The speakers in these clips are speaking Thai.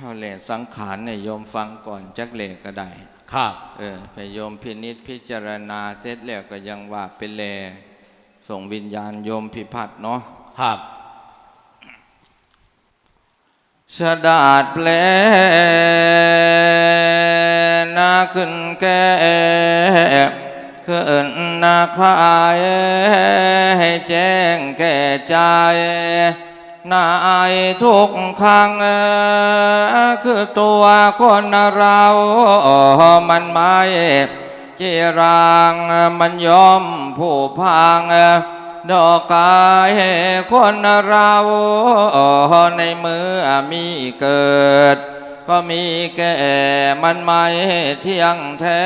เอาแหล่สังขารเนี่ยโยมฟังก่อนจักเหล่ก็ได้ ครับ เออไปโยมพินิษพิจารณาเสร็จแล้วก็ยังว่าเป็นแลส่งวิญญาณโยมพิพัฒน์เนาะครับชะดาดแปลนาขึ้นแก่ขึ้นนาคายให้แจ้งแก่ใจ นายทุกครั้งคือตัวคนเรามันไม่จีรางมันยอมผู้พังดอกกายคนเราในเมื่อมีเกิด ก็มีแก่มันไม่เที่ยงแท้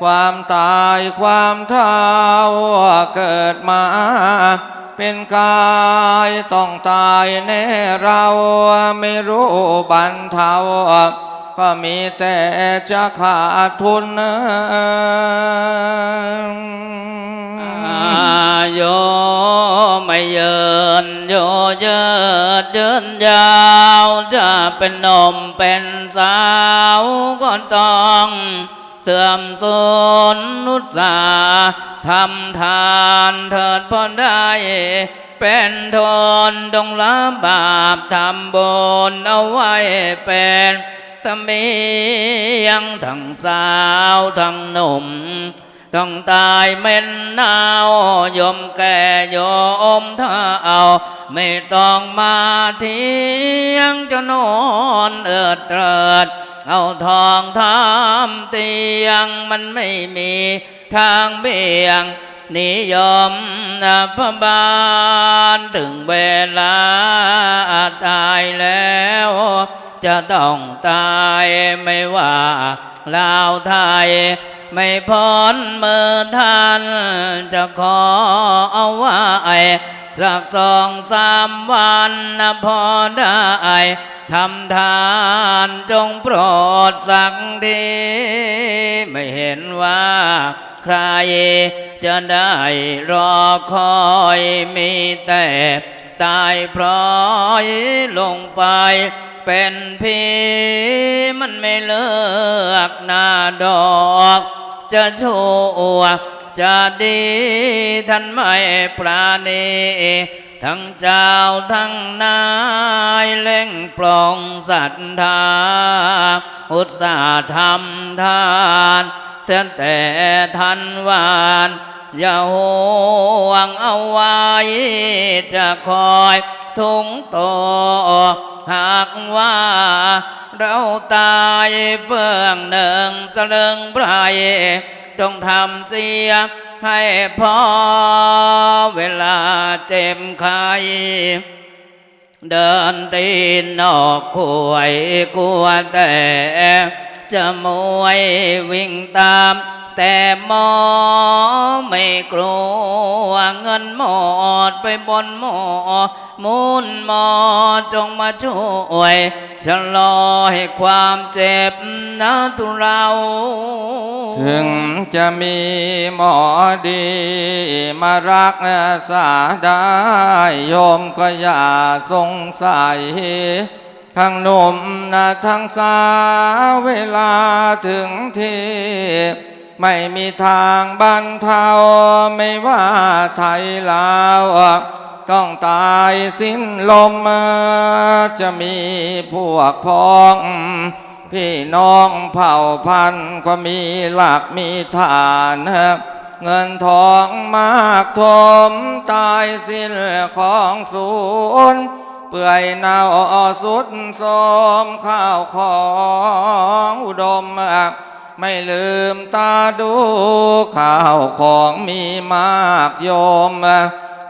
ความตายความเท่าเกิดมา เป็นกายต้องตายแน่เราไม่รู้บันเทาก็มีแต่จะขาดทุนอาโยไม่เยินโยเยิดเยินยาวจะเป็นนมเป็นสาวก็ต้อง เสื่อมสูญนุตสาทำทานเถิดพอได้ เป็นทนต้องละบาปทำบุญเอาไว้เป็นตะเมียังทั้งสาวทั้งหนุ่มต้องตายเม่นนาว ยมแก่ยมเธอเอา ไม่ต้องมาเที่ยงจะนอนเอิดเติด เอาทองทำเตียงมันไม่มีทางเบี่ยงนิยมนะพระบาลถึงเวลาตายแล้ว จะต้องตายไม่ว่าลาวไทย ไม่พ้นมือท่านจะขอเอาไว้ สักสองสามวันนะพอได้ทำทานจงโปรดสักทีไม่เห็นว่าใครจะได้รอคอยมีแต่ตายพร้อยลงไปเป็นพีมันไม่เลือกหน้าดอก จะชัว จะดีท่านไม่ปราณีทั้งเจ้าทั้งนายเล่งปลองศรัทธา อุตสาธรรมทานเตือนแต่ทันวาน อย่าห่วงเอาไว้ จะคอยทุงโตหากว่าเราตายเฟื่องหนึ่งสลึงไพรจงทำเสียให้พอเวลาเจ็บไข้เดินตีนนอกขวยกลัวแต่จะมวยวิ่งตาม แต่หมอไม่กลัวเงินหมดไปบนหมอมุนหมอจงมาช่วยชะลอให้ความเจ็บนะทุเรา ถึงจะมีหมอดีมารักษาได้โยมก็อย่าสงสัยทั้งหนุ่มนะทั้งสาวเวลาถึงที่ ไม่มีทางบรรเทาไม่ว่าไทยลาวต้องตายสิ้นลมจะมีพวกพ้อง พี่น้องเผ่าพันธุ์ก็มีหลักมีฐานเงินทองมากทมตายสิ้นของศูนย์เปื่อยเน่าสุดโทมข้าวของอุดม ไม่ลืมตาดูข้าวของมีมากโยม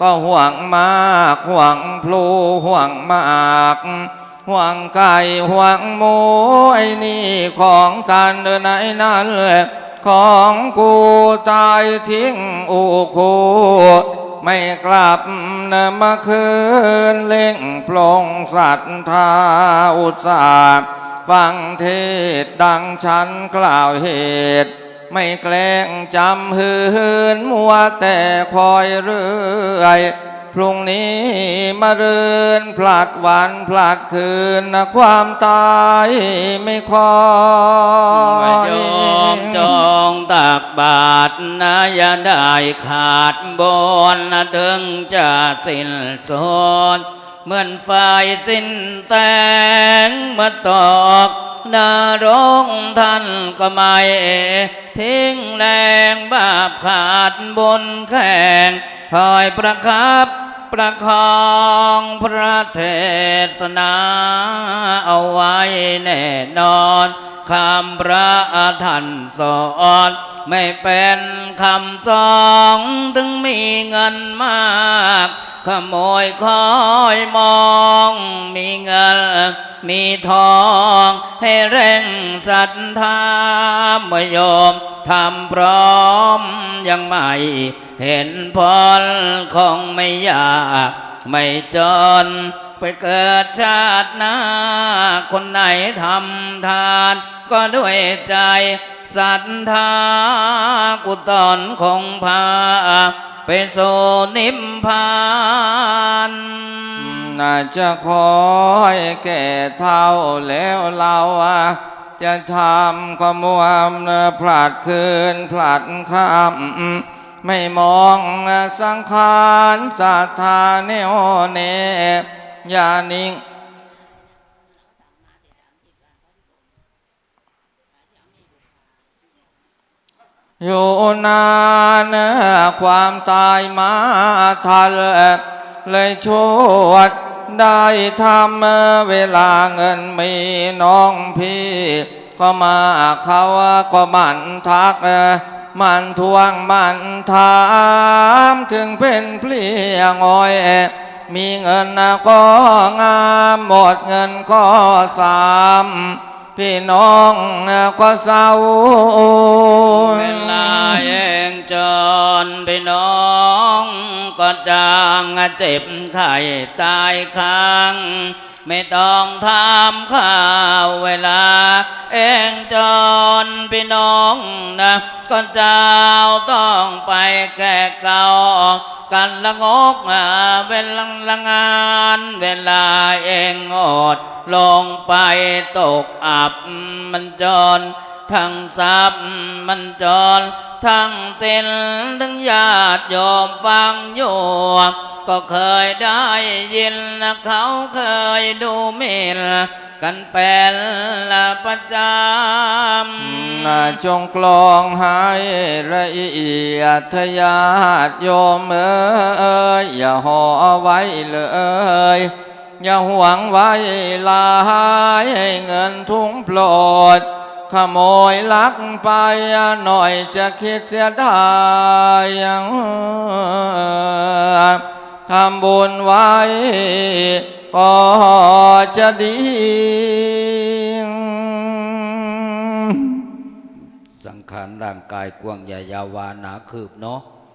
ก็ห่วงมากห่วงพลูห่วงมากห่วงไก่ห่วงหมูไอ้นี่ของกันเดินไหนนั่นเลยของกูตายทิ้งอูคูไม่กลับนะมาคืนเล่งปลงสัตธาอุตสาห์ ฟังเทศดังฉันกล่าวเหตุ ไม่แกล้งจำหืนมัวแต่คอยเรื่อย พรุ่งนี้มารืนพลัดวันพลัดคืนนะความตายไม่คอไม่ยอมจองตักบาทนะอย่าได้ขาดบนนะถึงจะสิ้นสดเหมือนไฟสิ้นแตง มื่อตอกนรกท่านก็ไม่ทิ้งแรงบาปขาดบนแข่งคอยประคับ ประคองพระเทศนาเอาไว้แน่นอนคำพระท่านสอนไม่เป็นคำสองถึงมีเงินมาก ขโมยคอยมองมีเงิน มีทองให้เร่งศรัทธาเมื่อยม ทำพร้อมยังไม่เห็นผลคงไม่ยากไม่จน ไปเกิดชาติหน้า คนไหนทำทาน ก็ด้วยใจศรัทธากุตอนคงพา ไปสู่นิพพานน่าจะคอยแก่เท่าแล้วเราอะ จะทำความวามพลาดคืนพลาดคำไม่มองสังขารศรัทธาแนวเนยานิ่งอยู่นานความตายมาทัน เลยชวดได้ทำเวลาเงินมีน้องพี่ ก็มาเขาก็มันทัก มันทวงมันถามถึงเป็นเพลียงอ้อยมีเงินก็งามหมดเงินก็สาม พี่น้องก็เศร้า เจ็บไข้ตายค้าง ไม่ต้องทำข้าวเวลา เองจนไปน้องนะก็เจ้าต้องไปแก่เก่ากันละงกเวลาละงาน เวลาเองอดลงไปตกอับมันจน ทั้งทรัพย์มันจร ทั้งเส้นทั้งญาติโยมฟังอยู่ก็เคยได้ยินนะเขาเคยดูมินกันเป็นละประจำนาจงกลองให้ละเอียดทยาดโยมเอ้ยอย่าห่อไว้เลยอย่าหวงไว้ลายให้เงินทุ่งโปรด ขโมยลักไปหน่อยจะคิดเสียดายทำบุญไว้ ก็จะดี สังขารร่างกายกว้างใหญ่ยาวานาคืบเนาะ